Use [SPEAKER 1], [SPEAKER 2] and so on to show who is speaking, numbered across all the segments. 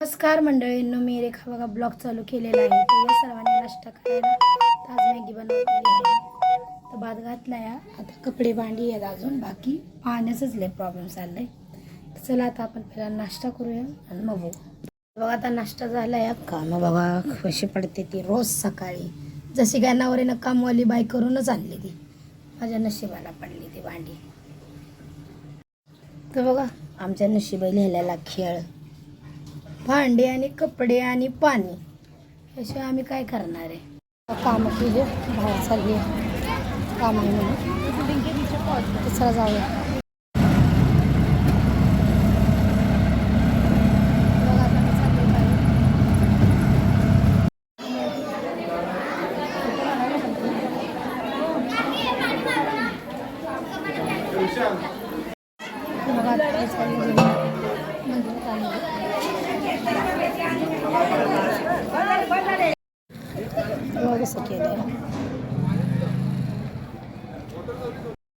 [SPEAKER 1] नमस्कार मंडळींनो मी रेखा बघा ब्लॉग चालू केलेला आहे. तर या सर्वांनी नाश्ता करायला आज मॅगी बनवलेली आहे. तर भात घातला या आता कपडे भांडी आहेत अजून बाकी पाण्याचंच लय प्रॉब्लेम चाललाय. तर चला आता आपण पहिला नाश्ता करूया आणि मग बघू. बघा आता नाश्ता झाला या कामं बघा कशी पडते ती रोज सकाळी. जशी काय नवरीनं कामवाली बाय करूनच आणली ती. माझ्या नशिबाला पडली ती भांडी. तर बघा आमच्या नशिबाई लिहिलेला खेळ. भांडे आणि कपडे आणि पाणी. याशिवाय आम्ही काय करणार आहे? कामं केले बाहेर चालली आहे. काम आहे म्हणून. दुसरा जाऊया. बघा आता आहे. केलं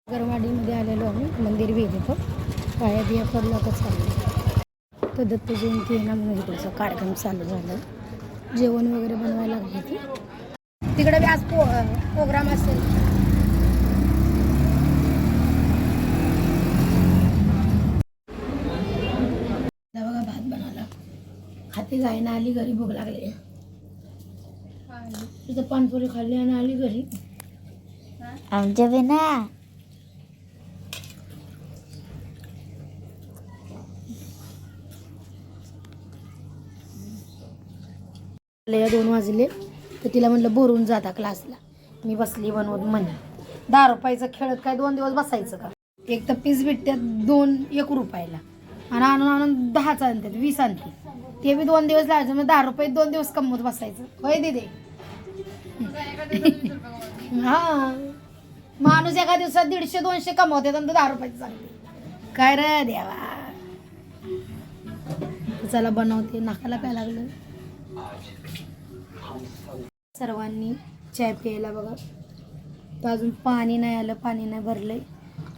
[SPEAKER 1] गरवाडीमध्ये आलेलो आम्ही मंदिर वेगळं काळ्या बिया करलं तर चाललं तर दत्त जयंती आहे ना म्हणून इकडचा कार्यक्रम चालू झाला. जेवण वगैरे बनवायला लागले ते. तिकडे बी आज पो प्रोग्राम असेल आता बघा भात बनवला खाते जाईना आली घरी भूक लागली. तिथं पानपुरी खाल्ली आणि आली घरी.
[SPEAKER 2] आमच्या बिना
[SPEAKER 1] या दोन वाजले तर तिला म्हणलं बोरून जाता क्लासला. मी बसली बनवत म्हणे. दहा रुपयाचं खेळत काय दोन दिवस बसायचं का? एक तर पीस भेटतात दोन एक रुपयाला. आणि आणून आणून दहाच आणतात वीस आणते ते बी दोन दिवस लावायचं मग दहा रुपये दोन दिवस कमवत बसायचं. होय दिदे? हा. माणूस एका दिवसात दीडशे दोनशे कमवते आणि तो दहा रुपयाचं चालते. काय रे देवा? चला बनवते नाकाला काय लागलं? सर्वांनी चाय प्यायला बघा. तर अजून पाणी नाही आलं पाणी नाही भरलंय.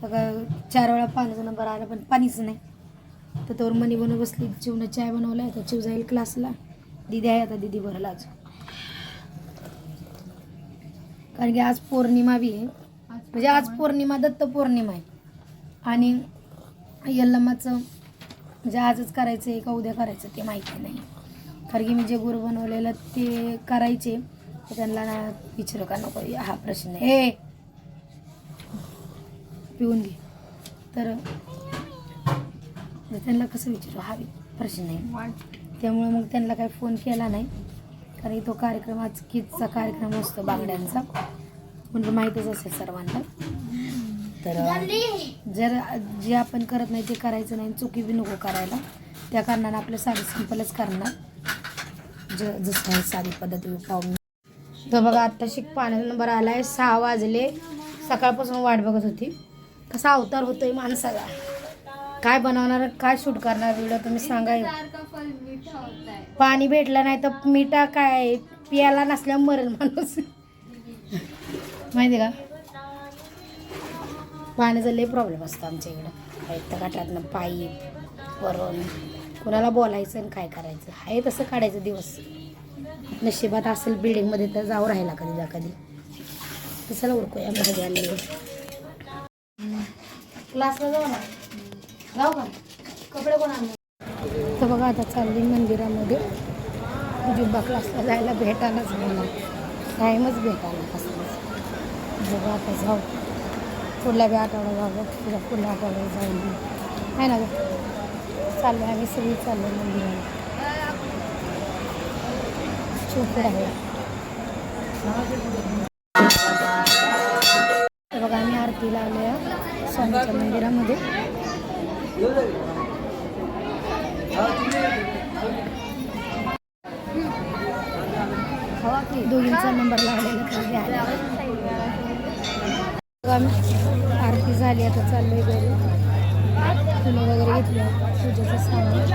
[SPEAKER 1] तर चार वेळा पाण्याचा नंबर आला पण पाणीच नाही. तर तोवर मनी बनवून बसली चिवनं चाय बनवला तर चिव जाईल क्लासला. दिदी आहे आता दिदी भरला आज कारण की आज पौर्णिमा बी आहे. म्हणजे आज पौर्णिमा दत्त पौर्णिमा आहे. आणि यल्लमाचं म्हणजे आजच करायचं आहे का उद्या करायचं ते माहिती नाही. कारण की मी जे गुरु बनवलेलं ते करायचे तर त्यांना विचारू का नको हा प्रश्न. आहे पिऊन घे. तर तर त्यांना कसं विचारू? हा प्रश्न आहे त्यामुळे मग त्यांना काही फोन केला नाही. कारण की तो कार्यक्रम आज किडचा कार्यक्रम असतो बांगड्यांचा. म्हणजे माहीतच असेल सर्वांना. तर जर जे आपण करत नाही ते करायचं नाही. चुकी बी नको करायला. त्या कारणानं आपलं साधी सिंपलच करणार. ज जसं आहे साधी पद्धती पाहून तर बघा आत्ता शिक पाण्याचा नंबर आला आहे सहा वाजले. सकाळपासून वाट बघत होती. कसा अवतार होतोय माणसाला. काय बनवणार काय शूट करणार व्हिडिओ तुम्ही सांगा पाणी भेटलं नाही तर मिठा काय पियाला नसल्या मरेल माणूस. माहिती का? पाण्याचा लय प्रॉब्लेम असतो आमच्या इकडं. एक तर गटातनं पाईप वरून. कुणाला बोलायचं आणि काय करायचं? आहे तसं काढायचं दिवस. नशिबात असेल बिल्डिंगमध्ये तर जाऊ राहिला कधी जा कधी. तसं उरकूया मध्ये क्लासला जाऊ ना. जाऊ का? कपडे कोण आणले तर बघा आता चालली मंदिरामध्ये. जुब्बा क्लासला जायला भेटायलाच मला टाईमच भेटायला कसलाच बघा आता जाऊ. पुढल्या बी आठवडा जाऊ. तुझ्या पुढल्या आठवड्या जाऊन आहे ना गं? चाललो आम्ही सगळी चाललो मंदिराला. चूप आहे. तर बघा आम्ही आरतीला आलो आहे. स्वामीच्या मंदिरामध्ये. दोघींचा नंबर लागलेला बघा आरती झाली आता चाललोय घरी. फुलं वगैरे घेतलं पूजेचं सामान.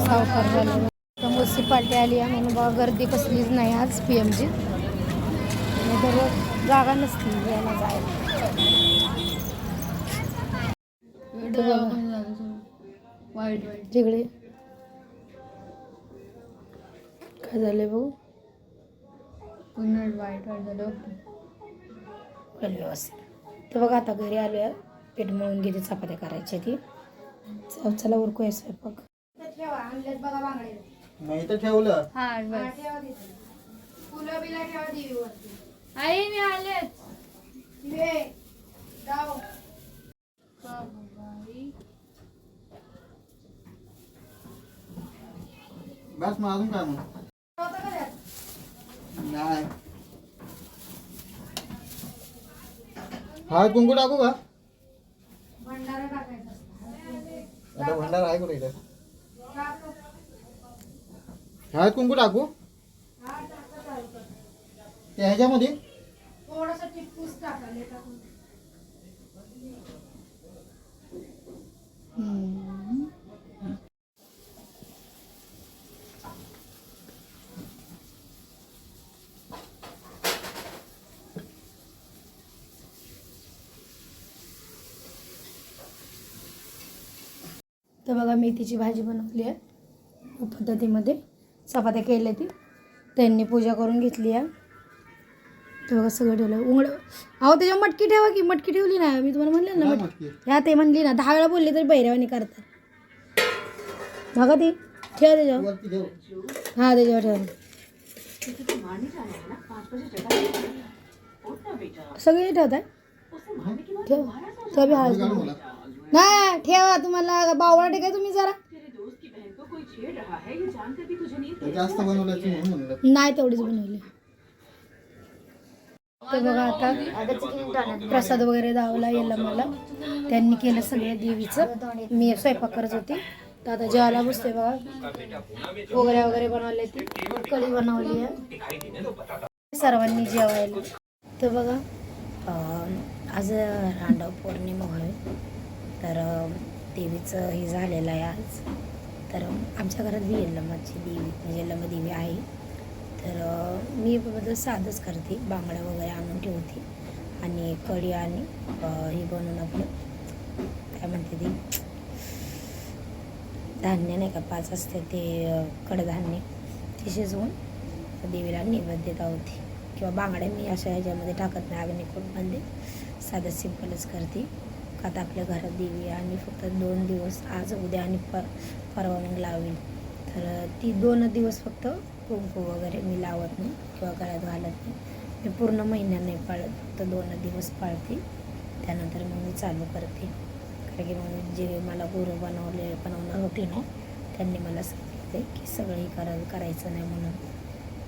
[SPEAKER 1] सावकार झालं. तर म्युन्सिपाल्टी आली आहे म्हणून गर्दी कसलीच नाही आज पी एमची तर जागा नसती यायला जायला.
[SPEAKER 3] वाईट वाईट.
[SPEAKER 1] तिकडे. काय झालंय भाऊ
[SPEAKER 3] पुन्हा वाईट वाईट झालं
[SPEAKER 1] वेल व्यवस्थित. तर बघा आता घरी आलो पीठ मळून घेते चपात्या करायच्या ती चल उरकूया स्वयंपाक.
[SPEAKER 4] नाही तर ठेवलं.
[SPEAKER 3] हा बस.
[SPEAKER 1] फुलं बिला ठेवा देवीवरती
[SPEAKER 3] आई मी आलेच
[SPEAKER 4] बस मग अजून काय मग? नाही. हळद कुंकू टाकू का?
[SPEAKER 1] भंडारा टाकायचा.
[SPEAKER 4] आता भंडार आहे कुठे इथे? हळद कुंकू टाकू. ते ह्याच्यामध्ये?
[SPEAKER 1] थोडासा टिपूस टाकाले टाकून. तर बघा मेथीची भाजी बनवली आहे. पद्धतीमध्ये चपात्या केल्या ती. त्यांनी पूजा करून घेतली आहे. बघा सगळं ठेवलं. उंगड अहो त्याच्यावर मटकी ठेवा की मटकी ठेवली ना मी तुम्हाला म्हणलं ना मटकी. ह्या ते म्हणली ना दहा वेळा बोलली तरी बैरावानी करतात. बघा ती. ठेवा त्याच्यावर. हा त्याच्यावर ठेवा. सगळे ठेवताय? ठेव. ठेवा नाही ठेवा तुम्हाला. बावळा टेकाय तुम्ही जरा. नाही तेवढीच बनवली. तर बघा आता प्रसाद वगैरे दावला याला मला त्यांनी केलं सगळं देवीचं. मी स्वयंपाक करत होती. तर आता जेवायला बसते बघा. वगैरे वगैरे बनवले ती. कढी बनवली आहे. सर्वांनी जेवायला. तर बघा आज रांडव पौर्णिमा होय तर देवीचं हे झालेलं आहे आज. तर आमच्या घरात बी यल्लमाची देवी. म्हणजे यल्लमा देवी आहे. तर मी बरोबर साधंच करते. बांगड्या वगैरे आणून ठेवते. आणि कढी आणि हे बनवून आपलं काय म्हणते ते? धान्य नाही का? पाच असते ते कडधान्य. ते शिजवून देवीला नैवेद्य होते किंवा बांगड्या मी अशा ह्याच्यामध्ये टाकत नाही. अग्निकोटमध्ये साधं सिंपलच करते. का आता आपल्या घरात देवी आणि फक्त दोन दिवस आज उद्या आणि पर परवा मग लावेल तर ती दोन दिवस फक्त कुंकू वगैरे मी लावत नाही किंवा गळ्यात घालत नाही. मी पूर्ण महिन्याने नाही पाळत फक्त दोन दिवस पाळते. त्यानंतर मग मी चालू करते. कारण की मग जे मला गुरु बनवले बनवणार होते ना त्यांनी मला सांगितले की सगळंही करा करायचं नाही म्हणून.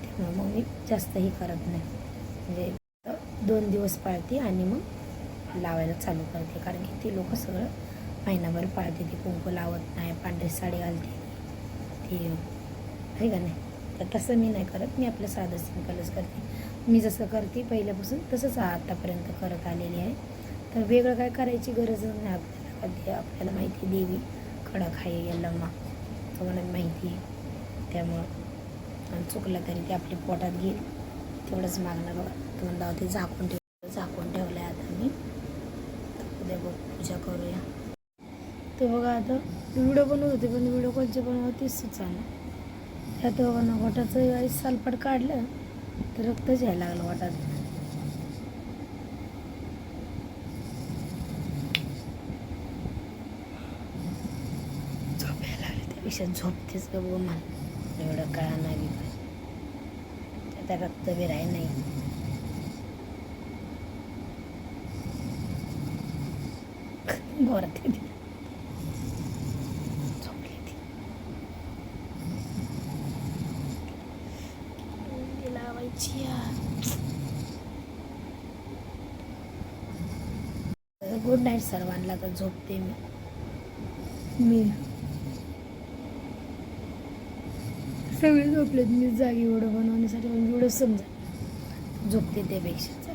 [SPEAKER 1] त्यामुळे मग मी जास्तही करत नाही. म्हणजे दोन दिवस पाळते आणि मग लावायला चालू करते. कारण की ती लोक सगळं महिनाभर पाळते. ती कुंकू लावत नाही पांढरी साडी घालते. ती आहे का नाही? तर तसं मी नाही करत. मी आपलं साधं सिंपलच करते. मी जसं करते पहिल्यापासून तसंच आतापर्यंत करत आलेली आहे. तर वेगळं काय करायची गरजच नाही आपल्याला. कधी आपल्याला माहिती आहे देवी खडक आहे यल्लम्मा. तुम्हाला माहिती आहे. त्यामुळं आणि चुकलं तरी ते आपल्या पोटात घेईल तेवढंच मागणं बघा. तुम्हाला ते झाकून ठेव झाकून ठेवलं आहे आता मी. उद्या बघ. पूजा करूया. तर बघा आता व्हिडिओ बनवत होते पण व्हिडिओ कोणचे बनवतेच तीच सुचाना. ह्या दोघांना वाटाचं वटाचं वेळेस सालपट काढलं तर रक्तच यायला लागलं वाटात झोप यायला लागली त्यापेक्षा झोपतेच ग मला. एवढं कळा नाही त्याचा रक्त बिराय नाही. गोरते ती झोपली ती मेहंदी लावायची गुड नाईट सर्वांना तर झोपते मी. मी. सगळे झोपलेत मी जागी एवढं बनवण्यासाठी पण एवढं समजा. झोपते त्यापेक्षा